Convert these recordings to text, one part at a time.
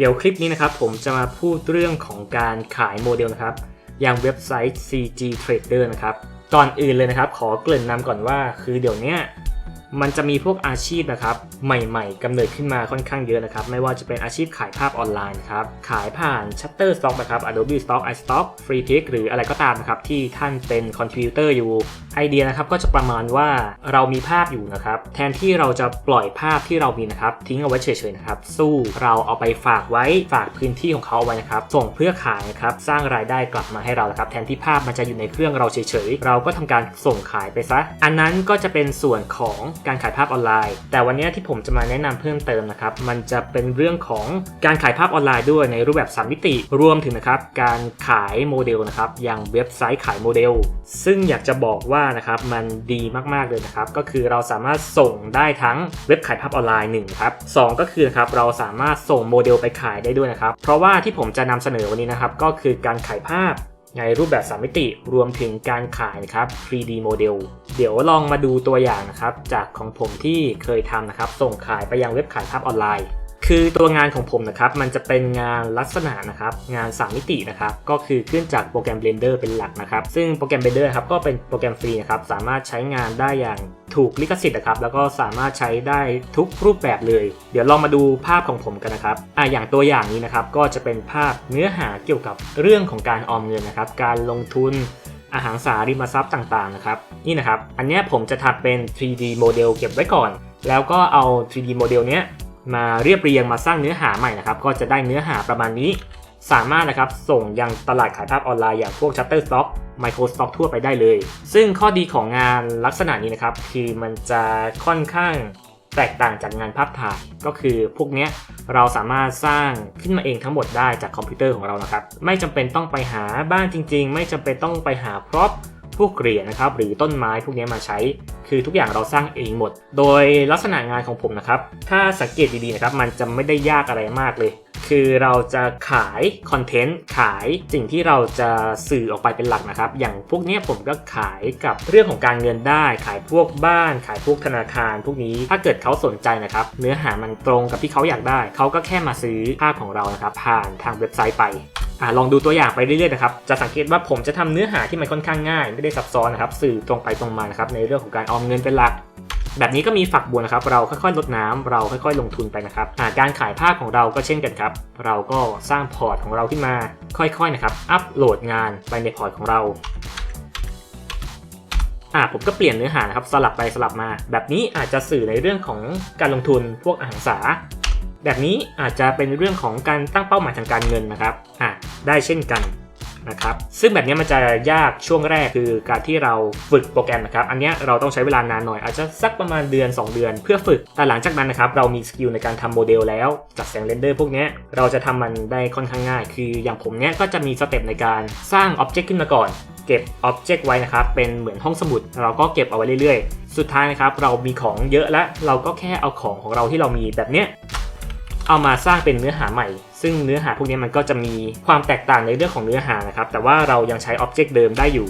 เดี๋ยวคลิปนี้นะครับผมจะมาพูดเรื่องของการขายโมเดลนะครับ อย่างเว็บไซต์ CG Trader นะครับ ก่อนอื่นเลยนะครับ ขอเกริ่นนำก่อนว่า คือเดี๋ยวนี้มันจะมีพวกอาชีพนะครับ ใหม่ๆกำเนิดขึ้นมาค่อนข้างเยอะนะครับ ไม่ว่าจะเป็นอาชีพขายภาพออนไลน์นะครับ ขายผ่าน Shutterstock นะครับ Adobe Stock iStock FreePic หรืออะไรก็ตามนะครับ ที่ท่านเป็นคอนทริบิวเตอร์อยู่ไอเดียนะครับก็จะประมาณว่าเรามีภาพอยู่นะครับ แทนที่เราจะปล่อยภาพที่เรามีนะครับ ทิ้งเอาไว้เฉยๆนะครับ สู้เราเอาไปฝากไว้ฝากพื้นที่ของเขาเอาไว้นะครับ ส่งเพื่อขายนะครับสร้างรายได้กลับมาให้เรานะครับ แทนที่ภาพมันจะอยู่ในเครื่องเราเฉยๆเราก็ทำการส่งขายไปซะ อันนั้นก็จะเป็นส่วนของการขายภาพออนไลน์ แต่วันนี้ที่ผมจะมาแนะนำเพิ่มเติมนะครับ มันจะเป็นเรื่องของการขายภาพออนไลน์ด้วยในรูปแบบ3มิติรวมถึงนะครับการขายโมเดลนะครับอย่างเว็บไซต์ขายโมเดล ซึ่งอยากจะบอกว่านะครับมันดีมากๆเลยนะครับก็คือเราสามารถส่งได้ทั้งเว็บขายภาพออนไลน์1ครับสก็คือนะครับเราสามารถส่งโมเดลไปขายได้ด้วยนะครับเพราะว่าที่ผมจะนำเสนอวันนี้นะครับก็คือการขายภาพในรูปแบบ 3 มิติรวมถึงการขายนะครับ 3D โมเดล เดี๋ยวลองมาดูตัวอย่างนะครับ จากของผมที่เคยทำนะครับ ส่งขายไปยังเว็บขายภาพออนไลน์ คือตัวงานของผมนะครับมันจะเป็นงานลักษณะนะครับงาน 3 มิตินะครับก็คือขึ้นจากโปรแกรม Blender เป็นหลักนะครับซึ่งโปรแกรม Blender ครับก็เป็นโปรแกรมฟรีนะครับสามารถใช้งานได้อย่างถูกลิขสิทธิ์นะครับแล้วก็สามารถใช้ได้ทุกรูปแบบเลย เดี๋ยวลองมาดูภาพของผมกันนะครับอะอย่างตัวอย่างนี้นะครับก็จะเป็นภาพเนื้อหาเกี่ยวกับเรื่องของการออมเงินนะครับการลงทุนอาหารสาริมทรัพย์ต่างๆนะครับนี่นะครับอันนี้ผมจะทำเป็น 3D โมเดลเก็บไว้ก่อน แล้วก็เอา 3D โมเดลเนี้ย มาเรียบเรียงมาสร้างเนื้อหาใหม่นะครับ ก็จะได้เนื้อหาประมาณนี้ สามารถนะครับส่งยังตลาดขายภาพออนไลน์อย่างพวก Shutterstock Microstock ทั่วไปได้เลย ซึ่งข้อดีของงานลักษณะนี้นะครับ คือมันจะค่อนข้างแตกต่างจากงานภาพถ่ายก็คือพวกเนี้ยเราสามารถสร้างขึ้นมาเองทั้งหมดได้จากคอมพิวเตอร์ของเรานะครับ ไม่จำเป็นต้องไปหาบ้านจริง ๆ ไม่จำเป็นต้องไปหาพร็อพ พวกเหรียญนะครับหรือต้นไม้พวกนี้มาใช้ คือทุกอย่างเราสร้างเองหมด โดยลักษณะงานของผมนะครับ ถ้าสังเกตดีๆนะครับมันจะไม่ได้ยากอะไรมากเลย คือเราจะขายคอนเทนต์ขายสิ่งที่เราจะสื่อออกไปเป็นหลักนะครับ อย่างพวกนี้ผมก็ขายกับเรื่องของการเงินได้ ขายพวกบ้าน ขายพวกธนาคาร พวกนี้ถ้าเกิดเขาสนใจนะครับ เนื้อหามันตรงกับที่เขาอยากได้ เขาก็แค่มาซื้อภาพของเรานะครับผ่านทางเว็บไซต์ไป อ่าลองดูตัวอย่างไปเรื่อยๆนะครับ จะสังเกตว่าผมจะทำเนื้อหาที่มันค่อนข้างง่าย ไม่ได้ซับซ้อนนะครับ สื่อตรงไปตรงมานะครับ ในเรื่องของการออมเงินเป็นหลัก แบบนี้ก็มีฝักบัวนะครับ เราค่อยๆลดน้ำเราค่อยๆ ลงทุนไปนะครับการขายภาพของเราก็เช่นกันครับ เราก็สร้างพอร์ตของเราขึ้นมา ค่อยๆ นะครับ อัปโหลดงานไปในพอร์ตของเราอ่าผมก็เปลี่ยนเนื้อหานะครับสลับไปสลับมา แบบนี้อาจจะสื่อในเรื่องของการลงทุนพวกอาหารสา แบบนี้อาจจะเป็นเรื่องของการตั้งเป้าหมายทางการเงินนะครับอะได้เช่นกันนะครับซึ่งแบบนี้มันจะยากช่วงแรกคือการที่เราฝึกโปรแกรมนะครับ อันนี้เราต้องใช้เวลานานหน่อย อาจจะสักประมาณเดือน 2 เดือน เพื่อฝึก แต่หลังจากนั้นนะครับเรามีสกิลในการทำโมเดลแล้วจัดแสงเรนเดอร์พวกนี้เราจะทำมันได้ค่อนข้างง่าย คืออย่างผมเนี้ยก็จะมีสเต็ปในการสร้างอ็อบเจกต์ขึ้นมาก่อน เก็บอ็อบเจกต์ไว้นะครับเป็นเหมือนห้องสมุด เราก็เก็บเอาไว้เรื่อยๆ สุดท้ายนะครับเรามีของเยอะแล้วเราก็แค่เอาของของเราที่เรามีแบบเนี้ย เอามาสร้างเป็นเนื้อหาใหม่ ซึ่งเนื้อหาพวกนี้มันก็จะมีความแตกต่างในเรื่องของเนื้อหานะครับ แต่ว่าเรายังใช้อ็อบเจกต์เดิมได้อยู่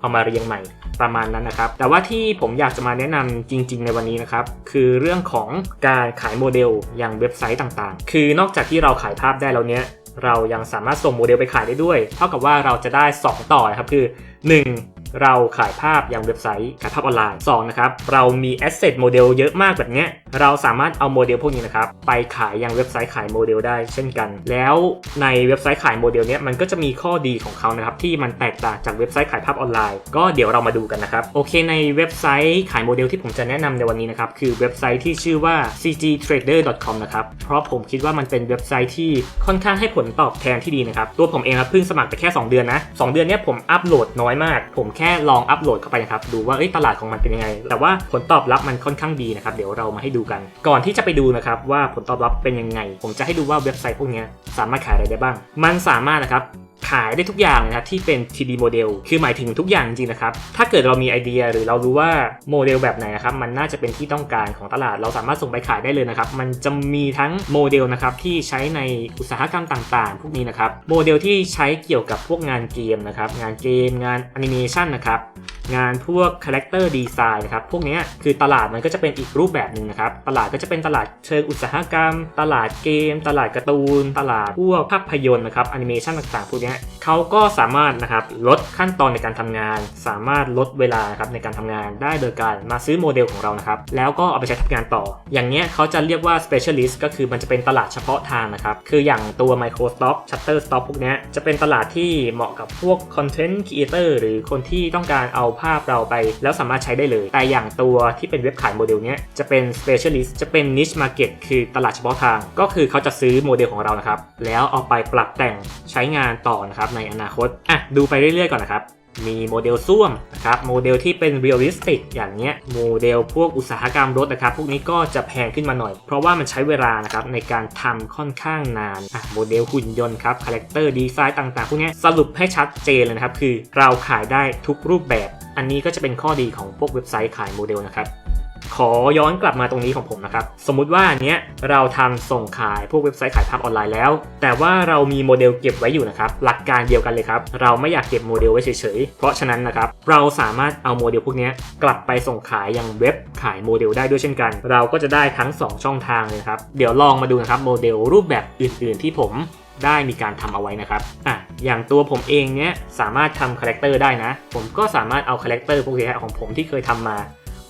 เอามาเรียงใหม่ประมาณนั้นนะครับ แต่ว่าที่ผมอยากจะมาแนะนำจริง ๆ ในวันนี้นะครับ คือเรื่องของการขายโมเดลอย่างเว็บไซต์ต่างๆ คือนอกจากที่เราขายภาพได้แล้วเนี้ย เรายังสามารถส่งโมเดลไปขายได้ด้วย เท่ากับว่าเราจะได้ 2 ต่อนะครับ คือ 1. เราขายภาพอย่างเว็บไซต์ขายภาพออนไลน์ 2 นะครับ เรามีแอสเซทโมเดลเยอะมากแบบเนี้ย เราสามารถเอาโมเดลพวกนี้นะครับ ไปขายยังเว็บไซต์ขายโมเดลได้เช่นกัน แล้วในเว็บไซต์ขายโมเดลเนี้ยมันก็จะมีข้อดีของเขานะครับ ที่มันแตกต่างจากเว็บไซต์ขายภาพออนไลน์ ก็เดี๋ยวเรามาดูกันนะครับ โอเค ในเว็บไซต์ขายโมเดลที่ผมจะแนะนำในวันนี้นะครับ คือเว็บไซต์ที่ชื่อว่า cgtrader.com นะครับ เพราะผมคิดว่ามันเป็นเว็บไซต์ที่ค่อนข้างให้ผลตอบแทนที่ดีนะครับ ตัวผมเองครับเพิ่งสมัครไปแค่ 2 เดือนนะ 2 เดือนเนี้ยผมอัปโหลดน้อยมาก ผมแค่ลองอัปโหลดเข้าไปนะครับดูว่าตลาดของมันเป็นยังไง แต่ว่าผลตอบรับมันค่อนข้างดีนะครับเดี๋ยวเรามาให้ดูกัน ก่อนที่จะไปดูนะครับว่าผลตอบรับเป็นยังไง ผมจะให้ดูว่าเว็บไซต์พวกนี้สามารถขายอะไรได้บ้าง มันสามารถนะครับ ขายได้ทุกอย่างนะครับที่เป็น 3D โมเดลคือหมายถึงทุกอย่างจริงนะครับ ถ้าเกิดเรามีไอเดียหรือเรารู้ว่าโมเดลแบบไหนนะครับมันน่าจะเป็นที่ต้องการของตลาด เราสามารถส่งไปขายได้เลยนะครับ มันจะมีทั้งโมเดลนะครับที่ใช้ในอุตสาหกรรมต่างๆ พวกนี้นะครับโมเดลที่ใช้เกี่ยวกับพวกงานเกมนะครับงานเกมงานแอนิเมชันนะครับงานพวกคาแรคเตอร์ดีไซน์นะครับ พวกนี้คือตลาดมันก็จะเป็นอีกรูปแบบหนึ่งนะครับ ตลาดก็จะเป็นตลาดเชิงอุตสาหกรรม ตลาดเกม ตลาดการ์ตูน ตลาดพวกภาพยนตร์นะครับแอนิเมชันต่างๆพวกเี้ยเขาก็สามารถนะครับลดขั้นตอนในการทำงาน สามารถลดเวลาครับในการทำงานได้โดยการมาซื้อโมเดลของเรานะครับแล้วก็เอาไปใช้ทำงานต่อ อย่างเนี้ยเขาจะเรียกว่า specialist ก็คือมันจะเป็นตลาดเฉพาะทางนะครับ คืออย่างตัว Microsoft Shutterstock พวกเนี้ยจะเป็นตลาดที่เหมาะกับพวก content creator หรือคนที่ต้องการเอาภาพเราไป แล้วสามารถใช้ได้เลย แต่อย่างตัวที่เป็นเว็บขายโมเดลเนี้ยจะเป็น specialist จะเป็น niche market คือตลาดเฉพาะทาง ก็คือเขาจะซื้อโมเดลของเรานะครับแล้วเอาไปปรับแต่งใช้งานต่อนะครับในอนาคตอะดูไปเรื่อยๆก่อนนะครับมีโมเดลส้วมนะครับโมเดลที่เป็นเรียลลิสติกอย่างเงี้ยโมเดลพวกอุตสาหกรรมรถนะครับ พวกนี้ก็จะแพงขึ้นมาหน่อย เพราะว่ามันใช้เวลานะครับในการทำค่อนข้างนานอะโมเดลหุ่นยนต์ครับคาแรคเตอร์ดีไซน์ต่างๆ พวกนี้สรุปให้ชัดเจนเลยนะครับ คือเราขายได้ทุกรูปแบบ อันนี้ก็จะเป็นข้อดีของพวกเว็บไซต์ขายโมเดลนะครับ ขอย้อนกลับมาตรงนี้ของผมนะครับ สมมุติว่าอันเนี้ยเราทำส่งขายพวกเว็บไซต์ขายภาพออนไลน์แล้ว แต่ว่าเรามีโมเดลเก็บไว้อยู่นะครับ หลักการเดียวกันเลยครับ เราไม่อยากเก็บโมเดลไว้เฉยๆ เพราะฉะนั้นนะครับ เราสามารถเอาโมเดลพวกนี้กลับไปส่งขายยังเว็บขายโมเดลได้ด้วยเช่นกัน เราก็จะได้ทั้ง 2 ช่องทางเลยครับ เดี๋ยวลองมาดูนะครับโมเดลรูปแบบอื่น ๆ ที่ผมได้มีการทำเอาไว้นะครับอะอย่างตัวผมเองเนี้ยสามารถทำคาแรคเตอร์ได้นะ ผมก็สามารถเอาคาแรคเตอร์พวกนี้ของผมที่เคยทำมา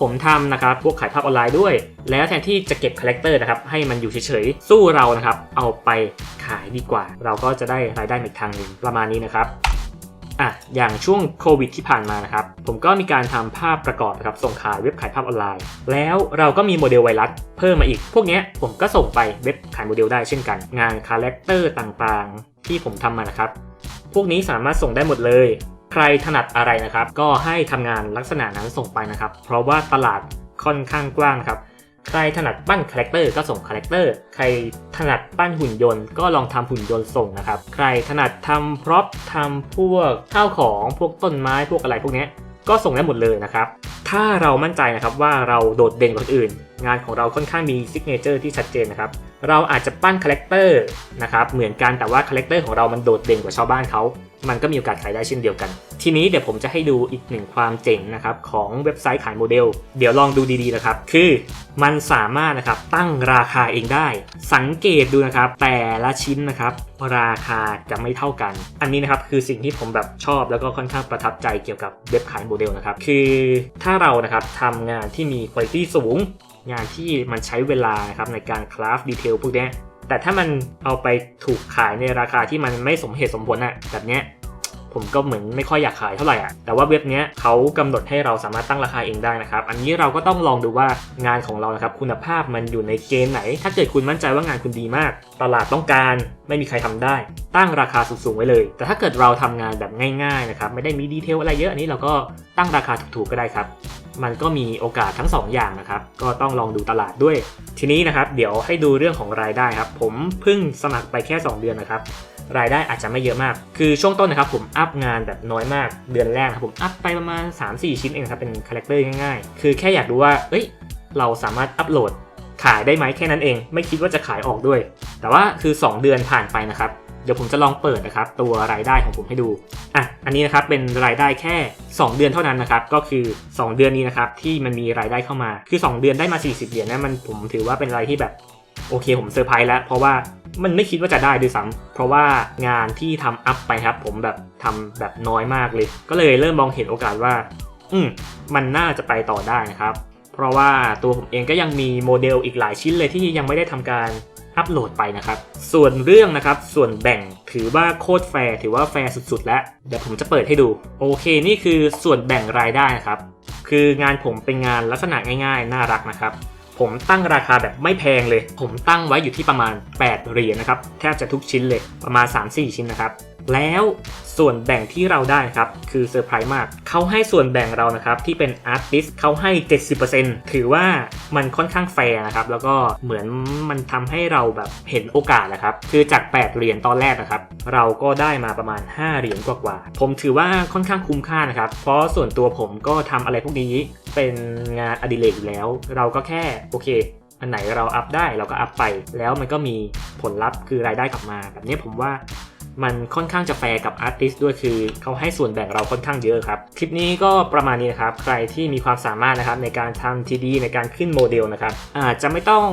ผมทำนะครับพวกขายภาพออนไลน์ด้วย แล้วแทนที่จะเก็บคาแรคเตอร์นะครับให้มันอยู่เฉยๆ สู้เรานะครับเอาไปขายดีกว่า เราก็จะได้รายได้อีกทางหนึ่งประมาณนี้นะครับอะอย่างช่วงโควิดที่ผ่านมานะครับ ผมก็มีการทำภาพประกอบนะครับส่งขายเว็บขายภาพออนไลน์ แล้วเราก็มีโมเดลไวรัสเพิ่มมาอีก พวกนี้ผมก็ส่งไปเว็บขายโมเดลได้เช่นกัน งานคาแรคเตอร์ต่างๆ ที่ผมทำมานะครับ พวกนี้สามารถส่งได้หมดเลย รถนัดอะไรนะครับ ก็ให้ทำงานลักษณะนั้นส่งไปนะครับ เพราะว่าตลาดค่อนข้างกว้างครับ ใครถนัดปั้นคาแรคเตอร์ก็ส่งคาแรคเตอร์ ใครถนัดปั้นหุ่นยนต์ ก็ลองทำหุ่นยนต์ส่งนะครับ ใครถนัดทำพร็อพทำพวกข้าวของพวกต้นไม้พวกอะไรพวกนี้ก็ส่งได้หมดเลยนะครับ ถ้าเรามั่นใจนะครับว่าเราโดดเด่นกว่าคนอื่น งานของเราค่อนข้างมีซิกเนเจอร์ที่ชัดเจนนะครับ เราอาจจะปั้นคาแรคเตอร์นะครับเหมือนกันแต่ว่าคาแรคเตอร์ของเรามันโดดเด่นกว่าชาวบ้านเขา มันก็มีโอกาสขายได้เช่นเดียวกัน ทีนี้เดี๋ยวผมจะให้ดูอีกหนึ่งความเจ๋งนะครับของเว็บไซต์ขายโมเดล เดี๋ยวลองดูดีๆนะครับ คือมันสามารถนะครับตั้งราคาเองได้ สังเกตดูนะครับ แต่ละชิ้นนะครับ ราคาจะไม่เท่ากัน อันนี้นะครับคือสิ่งที่ผมแบบชอบแล้วก็ค่อนข้างประทับใจเกี่ยวกับเว็บขายโมเดลนะครับ คือถ้าเรานะครับทำงานที่มีคุณภาพสูง งานที่มันใช้เวลานะครับในการคราฟดีเทลพวกนี้แต่ถ้ามันเอาไปถูกขายในราคาที่มันไม่สมเหตุสมผลอะแบบเนี้ย ผมก็เหมือนไม่ค่อยอยากขายเท่าไหร่อะแต่ว่าเว็บเนี้ยเขากำหนดให้เราสามารถตั้งราคาเองได้นะครับ อันนี้เราก็ต้องลองดูว่างานของเรานะครับคุณภาพมันอยู่ในเกณฑ์ไหน ถ้าเกิดคุณมั่นใจว่างานคุณดีมาก ตลาดต้องการไม่มีใครทำได้ ตั้งราคาสูงๆไว้เลย แต่ถ้าเกิดเราทำงานแบบง่ายๆนะครับไม่ได้มีดีเทลอะไรเยอะอันนี้เราก็ตั้งราคาถูกๆก็ได้ครับมันก็มีโอกาสทั้ง2อย่างนะครับ ก็ต้องลองดูตลาดด้วย ทีนี้นะครับ เดี๋ยวให้ดูเรื่องของรายได้ครับ ผมเพิ่งสมัครไปแค่ 2 เดือนนะครับ รายได้อาจจะไม่เยอะมาก คือช่วงต้นนะครับผมอัพงานแบบน้อยมากเดือนแรกครับผมอัพไปประมาณ 3-4 ชิ้นเองครับเป็นคาแรคเตอร์ง่ายๆ คือแค่อยากดูว่าเอ้ยเราสามารถอัพโหลดขายได้ไหมแค่นั้นเอง ไม่คิดว่าจะขายออกด้วย แต่ว่าคือ 2 เดือนผ่านไปนะครับเดี๋ยวผมจะลองเปิดนะครับตัวรายได้ของผมให้ดูอะอันนี้นะครับเป็นรายได้แค่ 2 เดือนเท่านั้นนะครับก็คือ 2 เดือนนี้นะครับที่มันมีรายได้เข้ามาคือ 2 เดือนได้มา 40 เหรียญนะมันผมถือว่าเป็นรายที่แบบโอเคผมเซอร์ไพรส์แล้ว เพราะว่า มันไม่คิดว่าจะได้ด้วยซ้ำเพราะว่างานที่ทำอัพไปครับ ผมแบบทำแบบน้อยมากเลย ก็เลยเริ่มมองเห็นโอกาสว่า อืมมันน่าจะไปต่อได้นะครับ เพราะว่าตัวผมเองก็ยังมีโมเดลอีกหลายชิ้นเลยที่ยังไม่ได้ทำการอัปโหลดไปนะครับ ส่วนเรื่องนะครับ ส่วนแบ่งถือว่าโคตรแฟร์ ถือว่าแฟร์สุดๆ แล้ว เดี๋ยวผมจะเปิดให้ดู โอเค นี่คือส่วนแบ่งรายได้นะครับ คืองานผมเป็นงานลักษณะง่ายๆ น่ารักนะครับ ผมตั้งราคาแบบไม่แพงเลย ผมตั้งไว้อยู่ที่ประมาณ 8 เหรียญนะครับ แทบจะทุกชิ้นเลยประมาณ 3-4 ชิ้นนะครับ แล้วส่วนแบ่งที่เราได้ครับ คือเซอร์ไพรส์มาก เขาให้ส่วนแบ่งเรานะครับ ที่เป็นอาร์ติสเขาให้ 70%ถือว่ามันค่อนข้างแฟร์นะครับ แล้วก็เหมือนมันทำให้เราแบบเห็นโอกาสนะครับ คือจาก 8 เหรียญตอนแรกนะครับ เราก็ได้มาประมาณ 5 เหรียญกว่าๆผมถือว่าค่อนข้างคุ้มค่านะครับ เพราะส่วนตัวผมก็ทำอะไรพวกนี้เป็นงานอดิเรกอยู่แล้ว เราก็แค่โอเคอันไหนเราอัพได้เราก็อัพไป แล้วมันก็มีผลลัพธ์คือรายได้กลับมา แบบนี้ผมว่า มันค่อนข้างจะแฟร์กับอาร์ติสด้วยคือเขาให้ส่วนแบ่งเราค่อนข้างเยอะครับ คลิปนี้ก็ประมาณนี้นะครับ ใครที่มีความสามารถนะครับในการทำทีดีในการขึ้นโมเดลนะครับอาจจะไม่ต้อง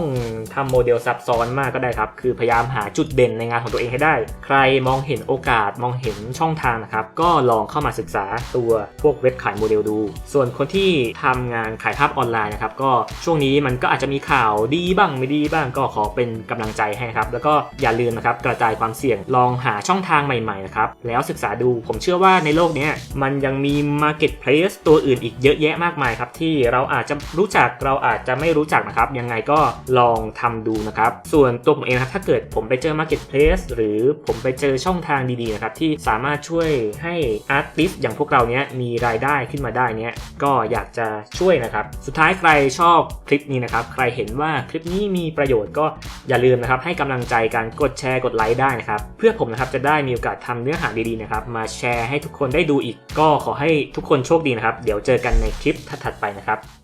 ทำโมเดลซับซ้อนมากก็ได้ครับ คือพยายามหาจุดเด่นในงานของตัวเองให้ได้ ใครมองเห็นโอกาสมองเห็นช่องทางนะครับ ก็ลองเข้ามาศึกษาตัวพวกเว็บขายโมเดลดู ส่วนคนที่ทำงานขายภาพออนไลน์นะครับ ก็ช่วงนี้มันก็อาจจะมีข่าวดีบ้างไม่ดีบ้างก็ขอเป็นกำลังใจให้ครับ แล้วก็อย่าลืมนะครับกระจายความเสี่ยงลองหาช่อง่องทางใหม่ๆนะครับ แล้วศึกษาดูผมเชื่อว่าในโลกนี้มันยังมี Marketplace ตัวอื่นอีกเยอะแยะมากมายครับ ที่เราอาจจะรู้จักเราอาจจะไม่รู้จักนะครับ ยังไงก็ลองทำดูนะครับ ส่วนตัวผมเองครับถ้าเกิดผมไปเจอ Marketplace หรือผมไปเจอช่องทางดีๆนะครับที่สามารถช่วยให้อาร์ติสอย่างพวกเราเนี้ยมีรายได้ขึ้นมาได้เนี้ยก็อยากจะช่วยนะครับ สุดท้ายใครชอบคลิปนี้นะครับ ใครเห็นว่าคลิปนี้มีประโยชน์ก็อย่าลืมนะครับให้กำลังใจการกดแชร์กดไลค์ได้นะครับ เพื่อผมนะครับจะได้มีโอกาสทำเนื้อหาดีๆนะครับมาแชร์ให้ทุกคนได้ดูอีกก็ขอให้ทุกคนโชคดีนะครับ เดี๋ยวเจอกันในคลิปถัดๆไปนะครับ